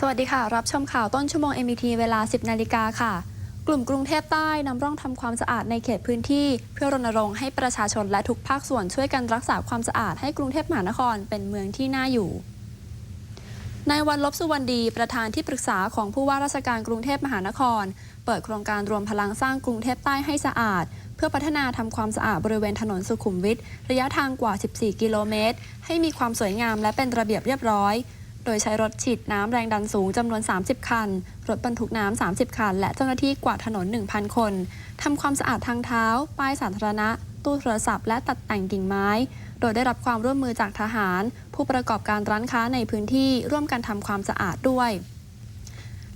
สวัสดีค่ะ รับชมข่าวต้นชั่วโมง MBT เวลา 10 นาฬิกาค่ะ กลุ่มกรุงเทพใต้นำร่องทำความสะอาดในเขตพื้นที่ เพื่อรณรงค์ให้ประชาชนและทุกภาคส่วนช่วยกันรักษาความสะอาดให้กรุงเทพมหานครเป็นเมืองที่น่าอยู่นายวันลบสุวรรณดีประธานที่ปรึกษาของผู้ว่าราชการกรุงเทพมหานคร เปิดโครงการรวมพลังสร้างกรุงเทพใต้ให้สะอาด เพื่อพัฒนาทำความสะอาดบริเวณถนนสุขุมวิทระยะทางกว่า 14 กิโลเมตร ให้มีความสวยงามและเป็นระเบียบเรียบร้อย โดยใช้รถฉีดน้ำแรงดันสูงจำนวน 30 คัน รถบรรทุกน้ำ 30 คัน และเจ้าหน้าที่กวาดถนน 1,000 คนทำความสะอาดทางเท้า ป้ายสาธารณะ ตู้โทรศัพท์ และตัดแต่งกิ่งไม้ โดยได้รับความร่วมมือจากทหาร ผู้ประกอบการร้านค้าในพื้นที่ร่วมกันทำความสะอาดด้วย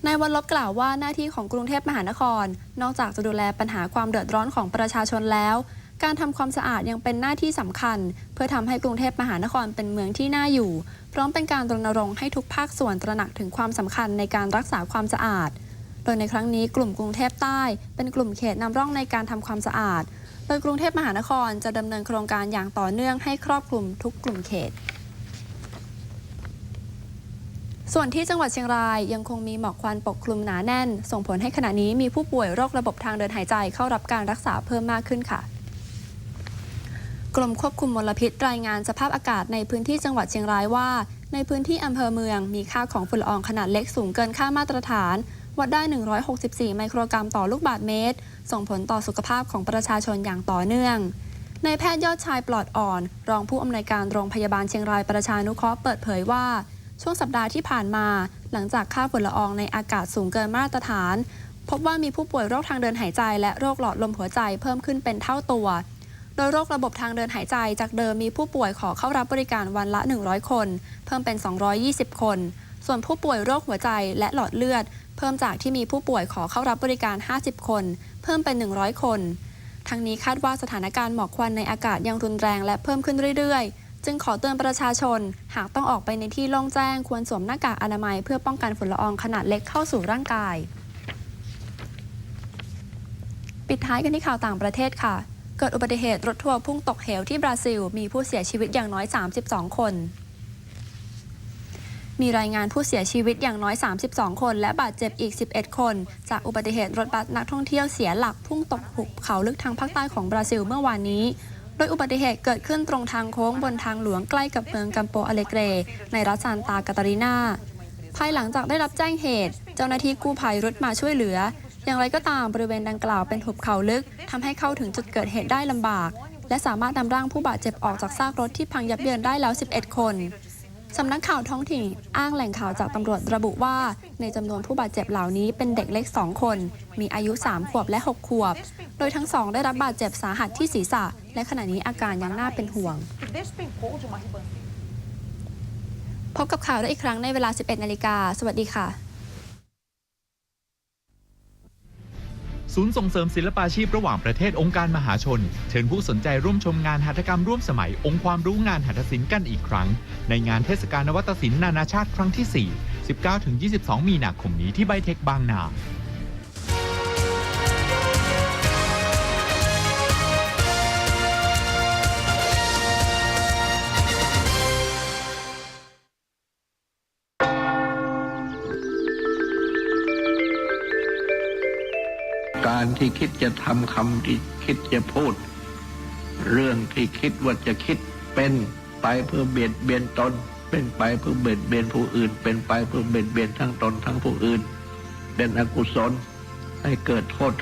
นายวันลบกล่าวว่าหน้าที่ของกรุงเทพมหานคร นอกจากจะดูแลปัญหาความเดือดร้อนของประชาชนแล้ว การทำความสะอาดยังเป็นหน้าที่สำคัญ เพื่อทำให้กรุงเทพมหานครเป็นเมืองที่น่าอยู่ พร้อมเป็นการรณรงค์ให้ทุกภาคส่วนตระหนักถึงความสำคัญในการรักษาความสะอาด โดยในครั้งนี้กลุ่มกรุงเทพใต้ เป็นกลุ่มเขตนำร่องในการทำความสะอาด โดยกรุงเทพมหานครจะดำเนินโครงการอย่างต่อเนื่องให้ครอบคลุมทุกกลุ่มเขตส่วนที่จังหวัดเชียงรายยังคงมีหมอกควันปกคลุมหนาแน่น ส่งผลให้ขณะนี้มีผู้ป่วยโรคระบบทางเดินหายใจเข้ารับการรักษาเพิ่มมากขึ้นค่ะ กรมควบคุมมลพิษรายงานสภาพอากาศในพื้นที่จังหวัดเชียงรายว่า ในพื้นที่อำเภอเมือง มีค่าของฝุ่นละอองขนาดเล็กสูงเกินค่ามาตรฐาน วัดได้ 164 ไมโครกรัมต่อลูกบาศก์เมตร ส่งผลต่อสุขภาพของประชาชนอย่างต่อเนื่องนายแพทย์ยอดชายปลอดอ่อน รองผู้อำนวยการโรงพยาบาลเชียงรายประชานุเคราะห์เปิดเผยว่า ช่วงสัปดาห์ที่ผ่านมา หลังจากค่าฝุ่นละอองในอากาศสูงเกินมาตรฐาน พบว่ามีผู้ป่วยโรคทางเดินหายใจและโรคหลอดลมหัวใจเพิ่มขึ้นเป็นเท่าตัว โดยโรคระบบทางเดินหายใจจากเดิมมีผู้ป่วยขอเข้ารับบริการวันละ 100 คน เพิ่มเป็น 220 คน ส่วนผู้ป่วยโรคหัวใจและหลอดเลือด เพิ่มจากที่มีผู้ป่วยขอเข้ารับบริการ 50 คน เพิ่มเป็น 100 คน ทั้งนี้คาดว่าสถานการณ์หมอกควันในอากาศยังรุนแรงและเพิ่มขึ้นเรื่อยๆ จึงขอเตือนประชาชน หากต้องออกไปในที่โล่งแจ้งควรสวมหน้ากากอนามัยเพื่อป้องกันฝุ่นละอองขนาดเล็กเข้าสู่ร่างกาย ปิดท้ายกันที่ข่าวต่างประเทศค่ะ เกิดอุบัติเหตุรถทัวร์พุ่งตกเหวที่บราซิล มีผู้เสียชีวิตอย่างน้อย 32 คน มีรายงานผู้เสียชีวิตอย่างน้อย 32 คน และบาดเจ็บอีก 11 คน จากอุบัติเหตุรถบัสนักท่องเที่ยวเสียหลักพุ่งตกหุบเขาลึกทางภาคใต้ของบราซิลเมื่อวานนี้ โดยอุบัติเหตุเกิดขึ้นตรงทางโค้งบนทางหลวงใกล้กับเมืองกัมโปอเลเกร ในรัฐซานตากาตารินาภายหลังจากได้รับแจ้งเหตุ เจ้าหน้าที่กู้ภัยรุดมาช่วยเหลือ อย่างไรก็ตามบริเวณดังกล่าวเป็นหุบเขาลึกทำให้เข้าถึงจุดเกิดเหตุได้ลำบาก และสามารถนำร่างผู้บาดเจ็บออกจากซากรถที่พังยับเยินได้แล้ว 11 คนสำนักข่าวท้องถิ่นอ้างแหล่งข่าวจากตำรวจระบุว่า ในจำนวนผู้บาดเจ็บเหล่านี้เป็นเด็กเล็ก 2 คน มีอายุ 3 ขวบและ 6 ขวบ โดยทั้งสองได้รับบาดเจ็บสาหัสที่ศีรษะ และขณะนี้อาการยังน่าเป็นห่วง พบกับข่าวได้อีกครั้งในเวลา 11 นาฬิกา สวัสดีค่ะ ศูนย์ส่งเสริมศิลปาชีพระหว่างประเทศองค์การมหาชน เชิญผู้สนใจร่วมชมงานหัตถกรรมร่วมสมัยองค์ความรู้งานหัตถศิลป์กันอีกครั้ง ในงานเทศกาลนวัตศิลป์นานาชาติครั้งที่ 4 19-22 มีนาคมนี้ที่ไบเทคบางนา การที่คิดจะทำคำที่คิดจะพูด เรื่องที่คิดว่าจะคิดเป็นไปเพื่อเบียดเบียนตน เป็นไปเพื่อเบียดเบียนผู้อื่น เป็นไปเพื่อเบียดเบียนทั้งตนทั้งผู้อื่น เป็นอกุศลให้เกิดโทษ